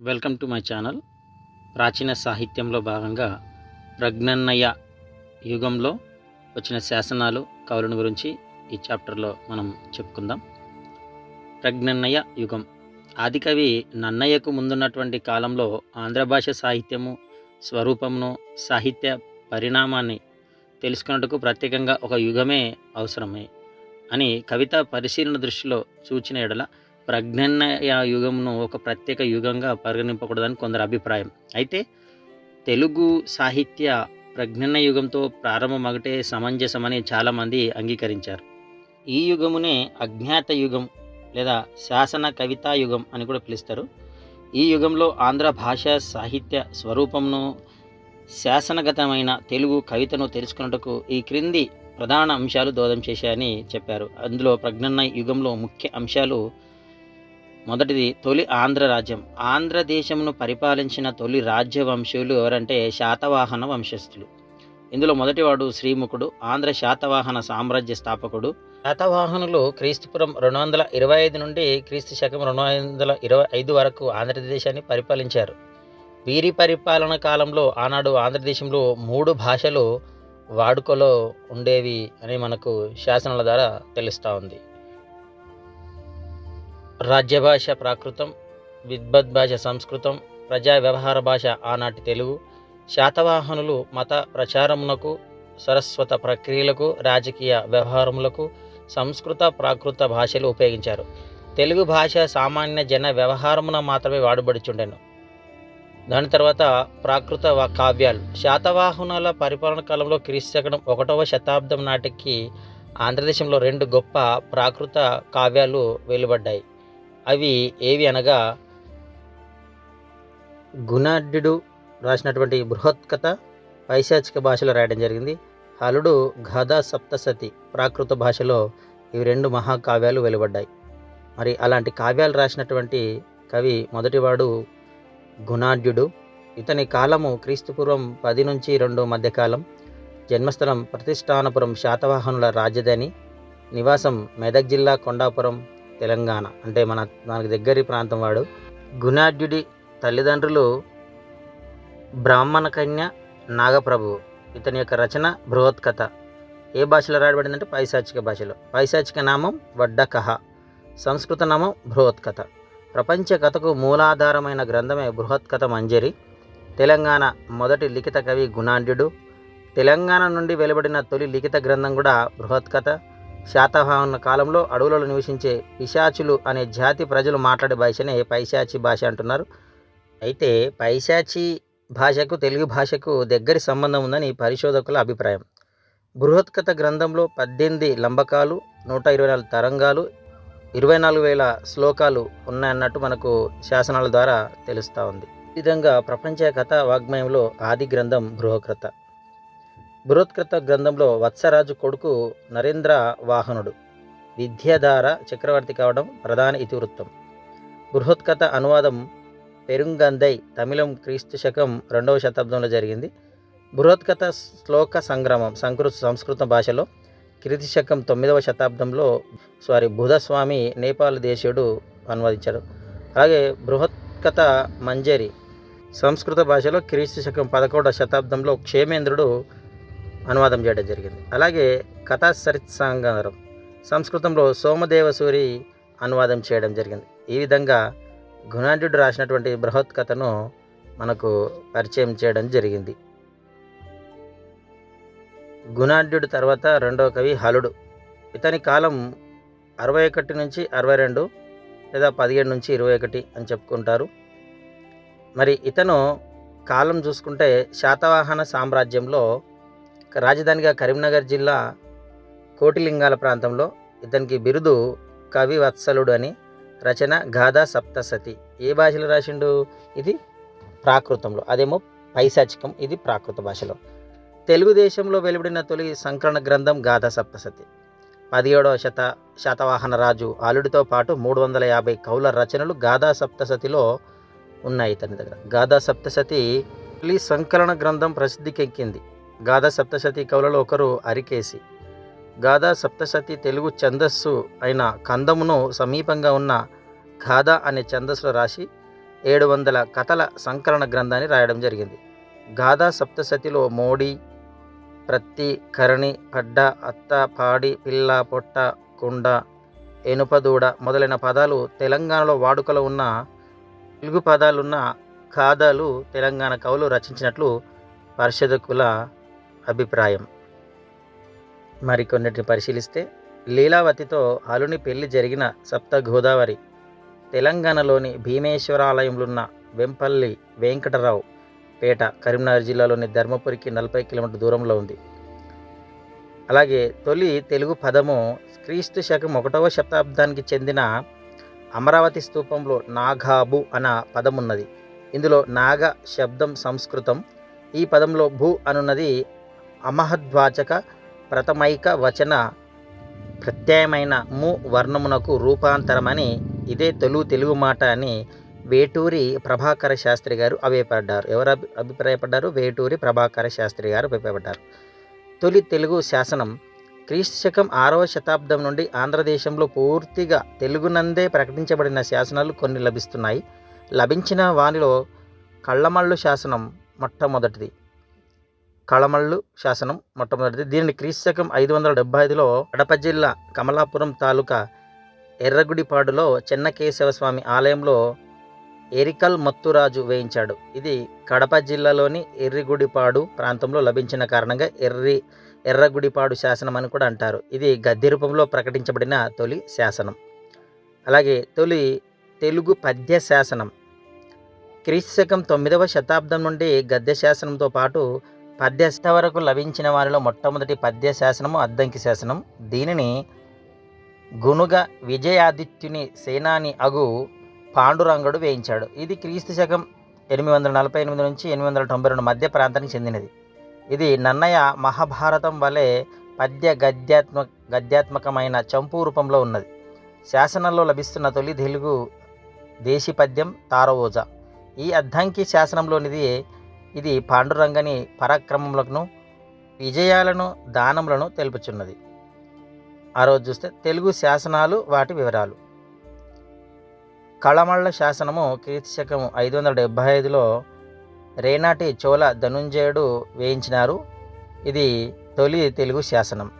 Welcome to my channel. ప్రాచీన సాహిత్యంలో భాగంగా ప్రజ్ఞన్నయ్య యుగంలో వచ్చిన శాసనాలు కవులను గురించి ఈ చాప్టర్లో మనం చెప్పుకుందాం. ప్రజ్ఞన్నయ్య యుగం. ఆదికవి నన్నయ్యకు ముందున్నటువంటి కాలంలో ఆంధ్ర భాష సాహిత్యము స్వరూపమును సాహిత్య పరిణామాన్ని తెలుసుకున్నట్టుకు ప్రత్యేకంగా ఒక యుగమే అవసరమే అని కవిత పరిశీలన దృష్టిలో సూచిన ఎడల ప్రజ్ఞన్నయ యుగంను ఒక ప్రత్యేక యుగంగా పరిగణింపకూడదని కొందరు అభిప్రాయం. అయితే తెలుగు సాహిత్య ప్రజ్ఞన్న యుగంతో ప్రారంభమగటే సమంజసమని చాలామంది అంగీకరించారు. ఈ యుగమునే అజ్ఞాత యుగం లేదా శాసన కవితా యుగం అని కూడా పిలుస్తారు. ఈ యుగంలో ఆంధ్ర భాష సాహిత్య స్వరూపంను శాసనగతమైన తెలుగు కవితను తెలుసుకున్నట్టుకు ఈ క్రింది ప్రధాన అంశాలు దోదం చేశాయని చెప్పారు. అందులో ప్రజ్ఞన్న యుగంలో ముఖ్య అంశాలు మొదటిది తొలి ఆంధ్ర రాజ్యం. ఆంధ్రదేశంను పరిపాలించిన తొలి రాజ్య వంశీయులు ఎవరంటే శాతవాహన వంశస్థులు. ఇందులో మొదటివాడు శ్రీముఖుడు ఆంధ్ర శాతవాహన సామ్రాజ్య స్థాపకుడు. శాతవాహనులు క్రీస్తుపురం రెండు వందల ఇరవై ఐదు నుండి క్రీస్తు శకం రెండు వందల ఇరవై ఐదు వరకు ఆంధ్రదేశాన్ని పరిపాలించారు. వీరి పరిపాలన కాలంలో ఆనాడు ఆంధ్రదేశంలో మూడు భాషలు వాడుకలో ఉండేవి అని మనకు శాసనాల ద్వారా తెలుస్తూ ఉంది. రాజ్యభాష ప్రాకృతం విద్వద్ భాష సంస్కృతం ప్రజా వ్యవహార భాష ఆనాటి తెలుగు శాతవాహనులు మత ప్రచారమునకు సరస్వత ప్రక్రియలకు రాజకీయ వ్యవహారములకు సంస్కృత ప్రాకృత భాషలు ఉపయోగించారు. తెలుగు భాష సామాన్య జన వ్యవహారమున మాత్రమే వాడబడుచుండెను. దాని తర్వాత ప్రాకృత కావ్యాలు. శాతవాహనుల పరిపాలన కాలంలో క్రీస్తకడం ఒకటవ శతాబ్దం నాటికి ఆంధ్రదేశంలో రెండు గొప్ప ప్రాకృత కావ్యాలు వెలువడ్డాయి. అవి ఏవి అనగా గుణాఢ్యుడు రాసినటువంటి బృహత్కథ పైశాచిక భాషలో రాయడం జరిగింది. హలుడు గాథా సప్తసతి ప్రాకృత భాషలో ఇవి రెండు మహాకావ్యాలు వెలువడ్డాయి. మరి అలాంటి కావ్యాలు రాసినటువంటి కవి మొదటివాడు గుణాఢ్యుడు. ఇతని కాలము క్రీస్తుపూర్వం పది నుంచి రెండు మధ్యకాలం జన్మస్థలం ప్రతిష్టానపురం శాతవాహనుల రాజధాని. నివాసం మెదక్ జిల్లా కొండాపురం. తెలంగాణ. అంటే మన మనకు దగ్గరి ప్రాంతం వాడు. గుణాఢ్యుడి తల్లిదండ్రులు బ్రాహ్మణ కన్య నాగప్రభు. ఇతని యొక్క రచన బృహత్కథ. ఏ భాషలో రాయబడిందంటే పైశాచిక భాషలో. పైశాచిక నామం వడ్డకహ. సంస్కృత నామం బృహత్కథ. ప్రపంచ కథకు మూలాధారమైన గ్రంథమే బృహత్కథ మంజరి. తెలంగాణ మొదటి లిఖిత కవి గుణాండ్యుడు. తెలంగాణ నుండి వెలువడిన తొలి లిఖిత గ్రంథం కూడా బృహత్కథ. శాతవాహన కాలంలో అడవులలో నివసించే పిశాచులు అనే జాతి ప్రజలు మాట్లాడే భాషనే పైశాచి భాష అంటున్నారు. అయితే పైశాచి భాషకు తెలుగు భాషకు దగ్గరి సంబంధం ఉందని పరిశోధకుల అభిప్రాయం. బృహత్కథ గ్రంథంలో పద్దెనిమిది లంబకాలు నూట ఇరవై నాలుగు తరంగాలు ఇరవై నాలుగు వేల శ్లోకాలు ఉన్నాయన్నట్టు మనకు శాసనాల ద్వారా తెలుస్తూ ఉంది. ఈ విధంగా ప్రపంచ కథ వాగ్మయంలో ఆది గ్రంథం బృహకృత. బృహత్కృత గ్రంథంలో వత్సరాజు కొడుకు నరేంద్ర వాహనుడు. విద్యాధార చక్రవర్తి కావడం ప్రధాన ఇతివృత్తం. బృహత్కథ అనువాదం పెరుంగందై తమిళం క్రీస్తు శకం రెండవ శతాబ్దంలో జరిగింది. బృహత్కథ శ్లోక సంగ్రామం సంకృత సంస్కృత భాషలో క్రీస్తు శకం తొమ్మిదవ శతాబ్దంలో సారీ బుధస్వామి నేపాల్ దేశీయుడు అనువదించాడు. అలాగే బృహత్కథ మంజరి సంస్కృత భాషలో క్రీస్తు శకం పదకొండవ శతాబ్దంలో క్షేమేంద్రుడు అనువాదం చేయడం జరిగింది. అలాగే కథా సరిత్సాంగరం సంస్కృతంలో సోమదేవసూరి అనువాదం చేయడం జరిగింది. ఈ విధంగా గుణాఢ్యుడు రాసినటువంటి బృహత్ కథను మనకు పరిచయం చేయడం జరిగింది. గుణాఢ్యుడు తర్వాత రెండవ కవి హలుడు. ఇతని కాలం అరవై ఒకటి నుంచి అరవై రెండు లేదా పదిహేడు నుంచి ఇరవై ఒకటి అని చెప్పుకుంటారు. మరి ఇతను కాలం చూసుకుంటే శాతవాహన సామ్రాజ్యంలో రాజధానిగా కరీంనగర్ జిల్లా కోటిలింగాల ప్రాంతంలో ఇతనికి బిరుదు కవి వత్సలుడు అని రచన గాథా సప్తసతి. ఏ భాషలో రాసిండు ఇది? ప్రాకృతంలో. అదేమో పైశాచికం ఇది ప్రాకృత భాషలో. తెలుగుదేశంలో వెలువడిన తొలి సంకలన గ్రంథం గాథా సప్తసతి. పదిహేడవ శత శాతవాహన రాజు ఆలుడితో పాటు మూడు వందల యాభై కౌల రచనలు గాథా సప్తసతిలో ఉన్నాయి ఇతని దగ్గర. గాథా సప్తసతి తొలి సంకలన గ్రంథం ప్రసిద్ధికెక్కింది. గాథా సప్తశతి కవులలో ఒకరు అరికేసి గాథా సప్తశతి తెలుగు ఛందస్సు అయిన కందమును సమీపంగా ఉన్న గాథ అనే ఛందస్సులో రాసి ఏడు వందల కథల సంకలన గ్రంథాన్ని రాయడం జరిగింది. గాథా సప్తశతిలో మోడీ ప్రత్తి కరణి పడ్డ అత్త పాడి పిల్ల పొట్ట కుండ ఎనుపదూడ మొదలైన పదాలు తెలంగాణలో వాడుకలో ఉన్న తెలుగు పదాలున్న ఖాదాలు తెలంగాణ కవులు రచించినట్లు పరిశోధకుల అభిప్రాయం. మరికొన్నిటిని పరిశీలిస్తే లీలావతితో అలుని పెళ్ళి జరిగిన సప్త గోదావరి తెలంగాణలోని భీమేశ్వరాలయంలోన్న వెంపల్లి వెంకటరావు పేట కరీంనగర్ జిల్లాలోని ధర్మపురికి నలభై కిలోమీటర్ దూరంలో ఉంది. అలాగే తొలి తెలుగు పదము క్రీస్తు శకం ఒకటవ శతాబ్దానికి చెందిన అమరావతి స్తూపంలో నాగాబు అన్న పదం ఉన్నది ఇందులో నాగ శబ్దం సంస్కృతం. ఈ పదంలో భూ అనున్నది అమహద్వాచక ప్రథమైక వచన ప్రత్యయమైన ము వర్ణమునకు రూపాంతరమని ఇదే తొలుగు తెలుగు మాట అని వేటూరి ప్రభాకర శాస్త్రి గారు అభిప్రాయపడ్డారు. ఎవరు అభిప్రాయపడ్డారు? వేటూరి ప్రభాకర శాస్త్రి గారు అభిప్రాయపడ్డారు. తొలి తెలుగు శాసనం క్రీస్తు శకం ఆరవ శతాబ్దం నుండి ఆంధ్రదేశంలో పూర్తిగా తెలుగునందే ప్రకటించబడిన శాసనాలు కొన్ని లభిస్తున్నాయి. లభించిన వానిలో కళ్ళమళ్ళు శాసనం మొట్టమొదటిది. కళమళ్ళు శాసనం మొట్టమొదటిది. దీనిని క్రీశకం ఐదు వందల డెబ్బై ఐదులో కడప జిల్లా కమలాపురం తాలూకా ఎర్రగుడిపాడులో చెన్నకేశవ స్వామి ఆలయంలో ఎరికల్ మత్తురాజు వేయించాడు. ఇది కడప జిల్లాలోని ఎర్రిగుడిపాడు ప్రాంతంలో లభించిన కారణంగా ఎర్రి ఎర్రగుడిపాడు శాసనం అని కూడా అంటారు. ఇది గద్య రూపంలో ప్రకటించబడిన తొలి శాసనం. అలాగే తొలి తెలుగు పద్య శాసనం. క్రీస్తు శకం తొమ్మిదవ శతాబ్దం నుండి గద్య శాసనంతో పాటు పద్య వరకు లభించిన వారిలో మొట్టమొదటి పద్య శాసనము అద్దంకి శాసనం. దీనిని గునుగ విజయాదిత్యుని సేనాని అగు పాండురంగడు వేయించాడు. ఇది క్రీస్తు శకం ఎనిమిది వందల నలభై ఎనిమిది నుంచి ఎనిమిది వందల తొంభై రెండు మధ్య ప్రాంతానికి చెందినది. ఇది నన్నయ్య మహాభారతం వలె పద్య గద్యాత్మ గద్యాత్మకమైన చంపు రూపంలో ఉన్నది. శాసనంలో లభిస్తున్న తొలి తెలుగు దేశీ పద్యం తారవోజ. ఈ అద్దంకి శాసనంలోనిది ఇది పాండురంగని పరాక్రమములను విజయాలను దానములను తెలుపుచున్నది. ఆ రోజు చూస్తే తెలుగు శాసనాలు వాటి వివరాలు. కళమళ్ళ శాసనము కీర్తి శకం ఐదు వందల డెబ్భై ఐదులో రేనాటి చోళ ధనుంజయుడు వేయించినారు. ఇది తొలి తెలుగు శాసనం.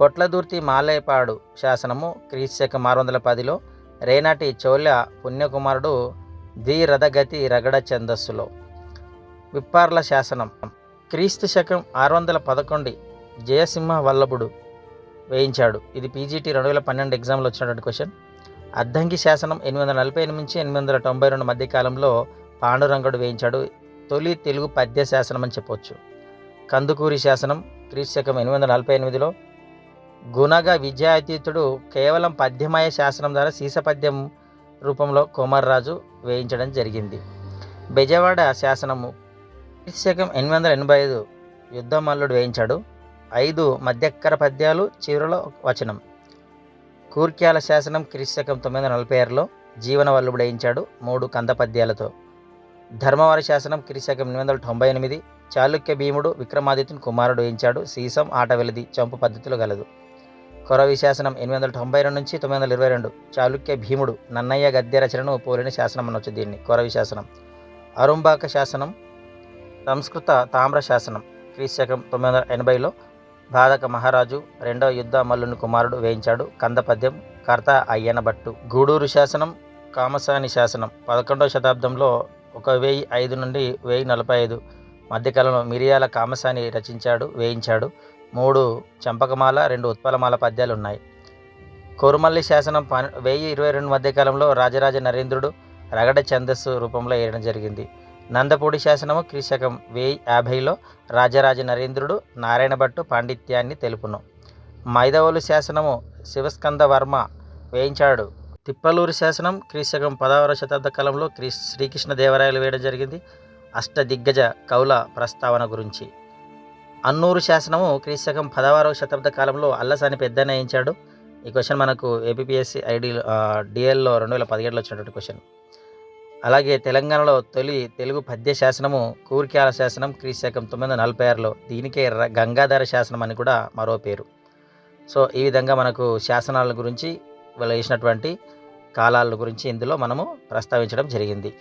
పొట్లదుర్తి మాలేపాడు శాసనము క్రీస్తు శకం ఆరు వందల పదిలో రేనాటి చోళ పుణ్యకుమారుడు ధీరథగతి రగడ ఛందస్సులో. విప్పార్ల శాసనం. క్రీస్తు శకం ఆరు వందల పదకొండు జయసింహ వల్లభుడు వేయించాడు. ఇది పీజీటీ రెండు వేల పన్నెండు ఎగ్జామ్లో వచ్చినటువంటి క్వశ్చన్. అద్దంకి శాసనం ఎనిమిది వందల నలభై ఎనిమిది నుంచి ఎనిమిది వందల తొంభై రెండు మధ్య కాలంలో పాండురంగడు వేయించాడు. తొలి తెలుగు పద్య శాసనం అని చెప్పవచ్చు కందుకూరి శాసనం క్రీస్తు శకం ఎనిమిది వందల నలభై ఎనిమిదిలో గుణగా విద్యాతీతుడు కేవలం పద్యమయ శాసనం ద్వారా సీసపద్యం రూపంలో కుమార్రాజు వేయించడం జరిగింది. బెజవాడ శాసనము క్రీస్తు ఎనిమిది వందల ఎనభై ఐదు యుద్ధమల్లుడు వేయించాడు. ఐదు మధ్యక్కర పద్యాలు చివరిలో వచనం. కూర్క్యాల శాసనం క్రీస్తకం తొమ్మిది వందల నలభై ఆరులో జీవనవల్లుడు వేయించాడు మూడు కంద పద్యాలతో. ధర్మవర శాసనం క్రీస్తకం ఎనిమిది వందల తొంభై ఎనిమిది చాళుక్య భీముడు విక్రమాదిత్యుని కుమారుడు వేయించాడు. సీసం ఆట వెలిది చంపు పద్ధతిలో గలదు. కొరవి శాసనం ఎనిమిది వందల తొంభై రెండు నుంచి తొమ్మిది వందల ఇరవై రెండు చాళుక్య భీముడు నన్నయ్య గద్య రచనను పోలిన శాసనం అనొచ్చు దీన్ని కొరవి శాసనం. అరుంబాక శాసనం సంస్కృత తామ్ర శాసనం క్రీశకం తొమ్మిది వందల ఎనభైలో బాధక మహారాజు రెండవ యుద్ధ మల్లుని కుమారుడు వేయించాడు. కందపద్యం కర్త అయ్యన భట్టు గూడూరు శాసనం కామసాని శాసనం. పదకొండవ శతాబ్దంలో ఒక వెయ్యి ఐదు నుండి వెయ్యి నలభై ఐదు మధ్యకాలంలో మిరియాల కామసాని రచించాడు వేయించాడు. మూడు చంపకమాల రెండు ఉత్పలమాల పద్యాలు ఉన్నాయి కోరుమల్లి శాసనం పన్ వెయ్యి ఇరవై రెండు మధ్యకాలంలో రాజరాజ నరేంద్రుడు రగడ ఛందస్సు రూపంలో వేయడం జరిగింది. నందపూడి శాసనము క్రీశకం వెయ్యి యాభైలో రాజరాజ నరేంద్రుడు నారాయణ భట్టు పాండిత్యాన్ని తెలుపును. మైదవోలు శాసనము శివస్కంద వర్మ వేయించాడు. తిప్పలూరు శాసనం క్రీశకం పదహార శతాబ్ద కాలంలో క్రీ శ్రీకృష్ణదేవరాయలు వేయడం జరిగింది. అష్ట దిగ్గజ కౌల ప్రస్తావన గురించి. అన్నూరు శాసనము క్రీశకం పదహారవ శతాబ్ద కాలంలో అల్లసాని పెద్ద వేయించాడు. ఈ క్వశ్చన్ మనకు ఏపీఎస్సి ఐడి డిఎల్లో రెండు వేల పదిహేడులో వచ్చినటువంటి క్వశ్చన్. అలాగే తెలంగాణలో తొలి తెలుగు పద్య శాసనము కూర్క్యాల శాసనం క్రీశకం తొమ్మిది వందల నలభై ఆరులో దీనికే ర- గంగాధర శాసనం అని కూడా మరో పేరు. సో ఈ విధంగా మనకు శాసనాల గురించి వాళ్ళు వేసినటువంటి కాలాల గురించి ఇందులో మనము ప్రస్తావించడం జరిగింది.